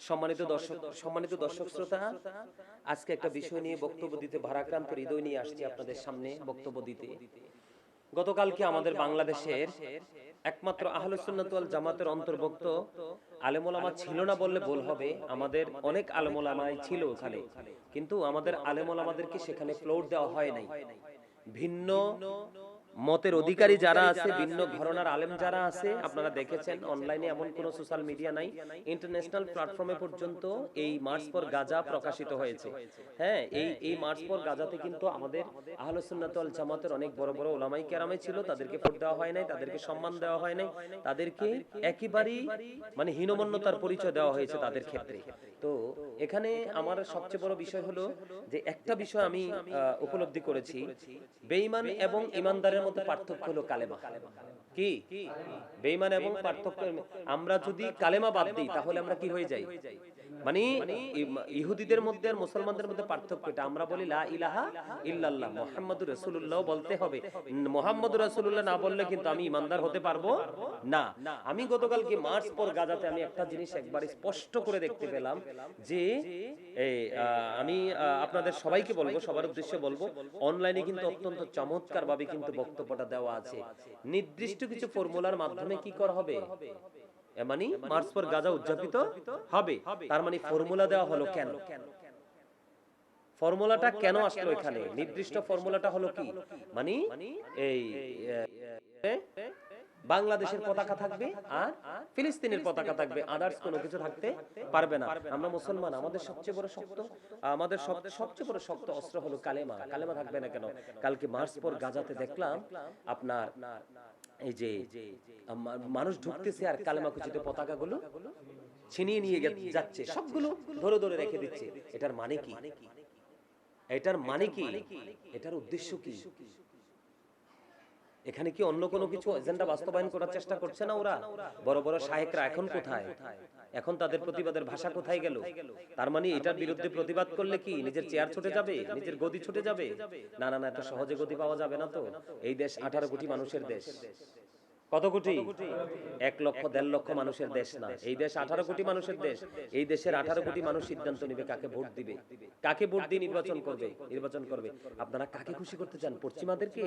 সম্মানিত দর্শক সম্মানিত দর্শক শ্রোতা আজকে একটা বিষয় নিয়ে বক্তব্য দিতে ভারাক্রান্ত হৃদয় নিয়ে আসছি আপনাদের সামনে বক্তব্য দিতে। গতকালকে আমাদের বাংলাদেশের একমাত্র আহলুসুন্নাত ওয়াল জামাতের অন্তর্ভুক্ত আলেমোলামা ছিল না বললে ভুল হবে। আমাদের অনেক আলেমোলামাই ছিল ওখানে। কিন্তু আমাদের আলেমোলামাদেরকে সেখানে ফ্লোর দেওয়া হয় নাই। ভিন্ন মতের অধিকারী যারা আছে ভিন্ন ঘরনার আলেম যারা আছে আপনারা দেখেছেন অনলাইনে এমন কোন সোশ্যাল মিডিয়া নাই। ইন্টারন্যাশনাল প্ল্যাটফর্মে পর্যন্ত এই মার্চ পর গাজা প্রকাশিত হয়েছে। হ্যাঁ এই এই মার্চ পর গাজাতে কিন্তু আমাদের আহলে সুন্নাত ওয়াল জামাতের অনেক বড় বড় ওলামাই কেরামে ছিল তাদেরকে ভোট দেওয়া হয় নাই তাদেরকে সম্মান দেওয়া হয় নাই। তাদেরকে একেবারেই মানে হীনমন্যতার পরিচয় দেওয়া হয়েছে তাদের ক্ষেত্রে। তো এখানে আমার সবচেয়ে বড় বিষয় হলো যে একটা বিষয় আমি উপলব্ধি করেছি, বেঈমান এবং ইমানদারের মধ্যে পার্থক্য হলো কালেমা। কি? বেঈমান এবং পার্থক্য আমরা যদি কালেমা বাদ দিই, তাহলে আমরা কি হয়ে যাই? মানে ইহুদিদের মধ্যে আর মুসলমানদের মধ্যে পার্থক্য এটা। আমরা বলি লা ইলাহা ইল্লাল্লাহ। মুহাম্মাদুর রাসূলুল্লাহ বলতে হবে। মুহাম্মাদুর রাসূলুল্লাহ না বললে কিন্তু আমি ইমানদার হতে পারব? না। আমি গতকালকে মার্চ পর গাজাতে আমি একটা জিনিস একবার স্পষ্ট করে দেখতে পেলাম যে এই, আমি আপনাদের সবাইকে বলব সবার উদ্দেশ্যে বলব অনলাইনে কিন্তু অত্যন্ত চমৎকার ভাবে কিন্তু বক্তব্যটা দেওয়া আছে। নির্দিষ্ট কিছু ফর্মুলার মাধ্যমে কি করা হবে? মানে মার্চ পর গাজা উদযাপিত হবে তার মানে ফর্মুলা দেওয়া হলো কেন ফর্মুলাটা কেন আসলো এখানে নির্দিষ্ট ফর্মুলাটা হলো কি মানে এই বাংলাদেশের পতাকা থাকবে আর ফিলিস্তিনের পতাকা থাকবে আদার্স কোনো কিছু থাকতে পারবে না আমরা মুসলমান আমাদের সবচেয়ে বড় শক্ত আমাদের সবচেয়ে বড় শক্ত অস্ত্র হলো কালেমা কালেমা থাকবে না কেন কালকে মার্চ পর গাজাতে দেখলাম আপনার এই যে মানুষ ঢুকতেছে আর কালেমা কুচিতে পতাকাগুলো ছিনিয়ে নিয়ে যাচ্ছে। সবগুলো ধরে ধরে রেখে দিচ্ছে। এটার মানে কি? এটার মানে কি? এটার উদ্দেশ্য কি? এখানে কি অন্য কোনো কিছু এজেন্ডা বাস্তবায়ন করার চেষ্টা করছে না ওরা? বড় বড় শাহেকরা এখন কোথায়? এখন তাদের প্রতিবাদের ভাষা কোথায় গেল? তার মানে এটার বিরুদ্ধে প্রতিবাদ করলে কি নিজের চেয়ার ছুটে যাবে? নিজের গদি ছুটে যাবে? না না না, এত সহজে গদি পাওয়া যাবে না তো। এই দেশ আঠারো কোটি মানুষের দেশ। কত কোটি? এক লক্ষ, দেড় লক্ষ মানুষের দেশ না। এই দেশ আঠারো কোটি মানুষের দেশ। এই দেশের আঠারো কোটি মানুষ সিদ্ধান্ত নিবে কাকে ভোট দিবে? কাকে ভোট দিয়ে নির্বাচন করবে? নির্বাচন করবে। আপনারা কাকে খুশি করতে চান? পশ্চিমাদেরকে?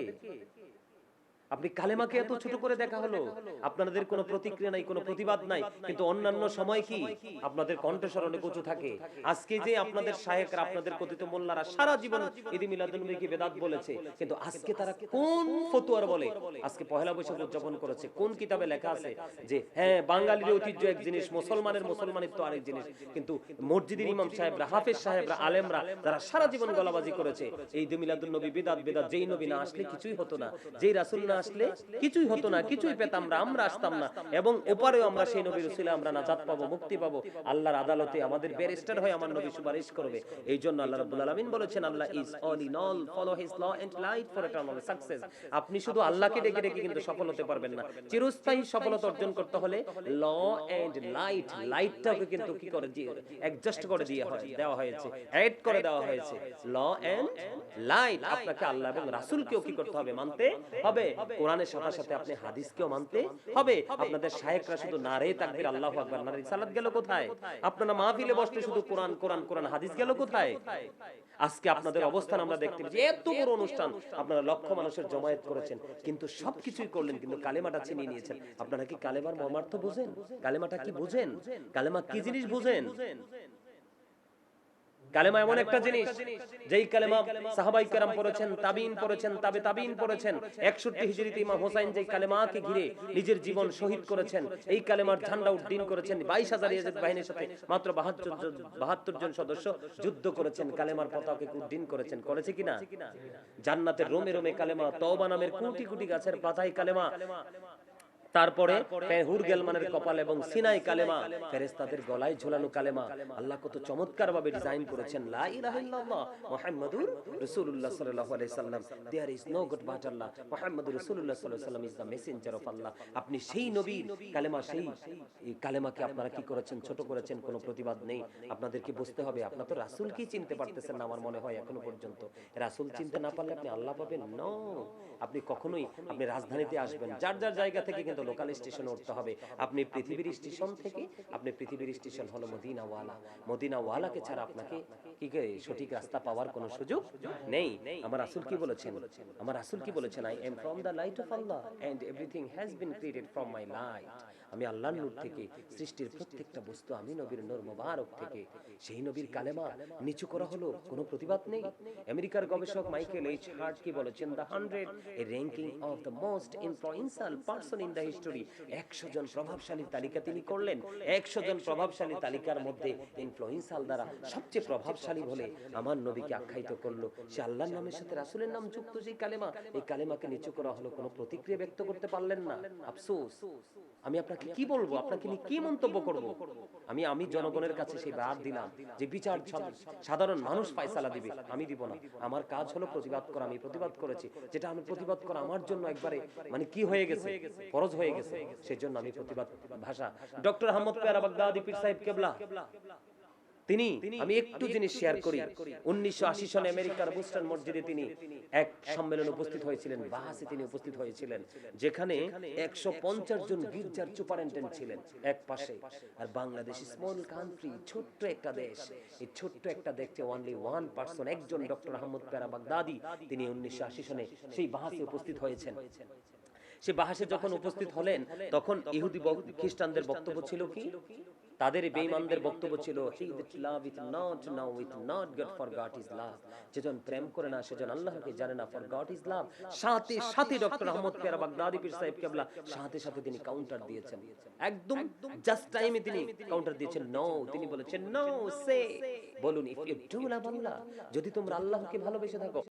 আপনি কালেমাকে এত ছোট করে দেখা হলো। আপনাদের কোনো প্রতিক্রিয়া নাই, কোনো প্রতিবাদ নাই। কিন্তু অন্যান্য সময় কি? আপনাদের কণ্ঠস্বর অনেক উঁচু থাকে। আজকে যে আপনাদের শায়েকরা আপনাদের কথিত মোল্লারা সারা জীবন ঈদ মিলাদুল নবীকে বেদাত বলেছে, কিন্তু আজকে তারা কোন ফতুয়ার বলে? আজকে পহেলা বৈশাখ উদযাপন করেছে। কোন কিতাবে লেখা আছে যে হ্যাঁ বাঙালির ঐতিহ্য এক জিনিস, মুসলমানের মুসলমানিত্ব আরেক জিনিস। কিন্তু মসজিদের ইমাম সাহেবরা, হাফেজ সাহেবরা, আলেমরা যারা সারা জীবন গলাবাজি করেছে। এই ঈদ মিলাদুল নবী বেদাত বেদাত, যেই নবী না আসলে কিছুই হতো না। যেই রাসূল আসলে কিছুই হতো না, কিছুই পেতাম না, আমরা আসতাম না। এবং ওপারেও আমরা সেই নবীর উসিলে আমরা নাজাত পাবো, মুক্তি পাবো। আল্লাহর আদালতে আমাদের ব্যারিস্টার হয়ে আমার নবী সুপারিশ করবে। এই জন্য আল্লাহ রাব্বুল আলামিন বলেছেন, Allah is all in all follow his law and light for eternal success আপনি শুধু আল্লাহকে ডেকে ডেকে কিন্তু সফল হতে পারবেন না। চিরস্থায়ী সফলতা অর্জন করতে হলে ল এন্ড লাইট লাইটটাকে কিন্তু কি করে দিয়ে অ্যাডজাস্ট করে দিয়ে হয়, দেওয়া হয়েছে অ্যাড করে দেওয়া হয়েছে। ল এন্ড লাইট আপনাকে আল্লাহ এবং রাসূলকেও কি করতে হবে, মানতে হবে। কোরআনের সাথে সাথে আপনি হাদিসকেও মানতে হবে। আপনাদের শায়েকরা শুধু নারে তাকবীর আল্লাহু আকবার নারে সালাত গেল কোথায়? আপনারা মাহফিলে বসতে শুধু কোরআন কোরআন কোরআন হাদিস গেল কোথায়? আজকে আপনাদের অবস্থান আমরা দেখতে পাচ্ছি এত বড় অনুষ্ঠান। আপনারা লক্ষ মানুষের জমায়েত করেছেন কিন্তু সবকিছুই করলেন কিন্তু কালেমাটা ছিনিয়ে নিয়েছেন। আপনারা কি কালেমার মর্মার্থ বুঝেন? কালেমাটা কি বুঝেন কালেমা কি জিনিস বুঝেন? কালেমা এমন একটা জিনিস যেই কালেমা সাহাবাই কেরাম পড়েছেন তাবিন পড়েছেন তাবে তাবিন পড়েছেন একষট্টি হিজরিতে ইমাম হোসাইন যেই কালেমাকে ঘিরে নিজের জীবন শহীদ করেছেন এই কালেমার ঝান্ডা উড্ডীন করেছেন বাইশ হাজার ইয়াজিদ বাহিনীর সাথে মাত্র বাহাত্তর বাহাত্তর জন সদস্য যুদ্ধ করেছেন কালেমার পতাকাকে উড্ডীন করেছেন করেছে কিনা? জান্নাতের রোমে রোমে কালেমা তওবা নামের কোটি কোটি গাছের পাতায় কালেমা। তারপরে হুর গেলমানের কপাল এবং সিনাই কালেমা ফেরেশতাদের গলায় ঝোলানো কালেমা। আল্লাহ কত চমৎকার ভাবে ডিজাইন করেছেন। লা ইলাহা ইল্লাল্লাহ মুহাম্মাদুর রাসূলুল্লাহ সাল্লাল্লাহু আলাইহি সাল্লাম। There is no God but Allah মুহাম্মাদুর রাসূলুল্লাহ সাল্লাল্লাহু আলাইহি সাল্লাম is the messenger of Allah আপনি সেই নবীর কালেমা সেই কালেমাকে আপনারা কি করেছেন? ছোট করেছেন? কোনো প্রতিবাদ নেই। আপনাদেরকে বুঝতে হবে। আপনারা তো রাসূলকেই চিনতে পারতেছেন না আমার মনে হয় এখনও পর্যন্ত। রাসূল চিনতে না পারলে আপনি আল্লাহ পাবেন? নো। আপনি কখনোই আপনি রাজধানীতে আসবেন। যার যার জায়গা থেকে কিন্তু ব্যক্তিগত লোকাল স্টেশনে উঠতে হবে। আপনি পৃথিবীর স্টেশন থেকে, আপনি পৃথিবীর স্টেশন হলো মদিনাওয়ালা। মদিনাওয়ালাকে ছাড়া আপনাকে কি সঠিক রাস্তা পাওয়ার কোনো সুযোগ নেই। আমার আসুল কি বলেছেন? আমার আসুল কি বলেছেন? I am from the light of Allah and everything has been created from my light আমি আল্লাহর নূর থেকে সৃষ্টির প্রত্যেকটা বস্তু আমি নবীর নূর মোবারক থেকে সেই নবীর কালেমা নিচু করা হলো কোনো প্রতিবাদ নেই। আমেরিকার গবেষক মাইকেল এইচ হার্ট কি বলেছেন? The hundred a ranking of the most influential person in the history একশো জন প্রভাবশালী তালিকা তিনি করলেন। একশো জন প্রভাবশালী তালিকার মধ্যে ইনফ্লুয়েন্সিয়াল দ্বারা সবচেয়ে প্রভাবশালী বলে আমার নবীকে আখ্যায়িত করল। সে আল্লাহর নামের সাথে রাসূলের নাম যুক্ত যে কালেমা এই কালেমাকে নিচু করা হলো কোনো প্রতিক্রিয়া ব্যক্ত করতে পারলেন না আফসোস আমি আপনাকে কি বলব? আপনাকে নিয়ে কি মন্তব্য করব? আমি আমি জনগণের কাছে সেই বাদ দিলাম যে বিচার সাধারণ মানুষ পায়সালা দিবে। আমি দিব না। আমার কাজ হলো প্রতিবাদ করা। আমি প্রতিবাদ করেছি। যেটা আমি প্রতিবাদ করা আমার জন্য একবারে মানে কি হয়ে গেছে? ফরজ হয়ে গেছে। সেজন্য আমি প্রতিবাদ ভাষা ডক্টর আহমদ পেয়ারা বাগদাদি পীর সাহেব কেবলা। তিনি আমি একটু জিনিস শেয়ার করি। উনিশশো আশি সনে আমেরিকার বুস্টন মসজিদে তিনি এক সম্মেলনে উপস্থিত হয়েছিলেন বাহাসে তিনি উপস্থিত হয়েছিলেন যেখানে একশো পঞ্চাশ জন গির্জার সুপারিনটেন্ডেন্ট ছিলেন এক পাশে। আর বাংলাদেশ স্মল কান্ট্রি ছোট্ট একটা দেশ। এই ছোট্ট একটা দেখতে অনলি ওয়ান পার্সন একজন ডক্টর আহমদ প্যারা বাগদাদি তিনি উনিশশো আশি সনে সেই বাহাসে উপস্থিত হয়েছেন। সে বাহাসে যখন উপস্থিত হলেন, তখন ইহুদি খ্রিস্টানদের বক্তব্য ছিল কি? তাদের বেঈমানদের বক্তব্য ছিল যেজন প্রেম করে না সেজন আল্লাহকে জানে না ফর গড ইজ লাভ সাথে সাথে ডক্টর আহমদ বাগদাদি, পীর সাহেব কেবলা, সাথে সাথে তিনি কাউন্টার দিয়েছেন। একদম জাস্ট টাইমে তিনি কাউন্টার দিয়েছেন নো তিনি বলেছেন নো সে বলুন if you do love Allah যদি তোমরা আল্লাহকে ভালোবেসে থাকো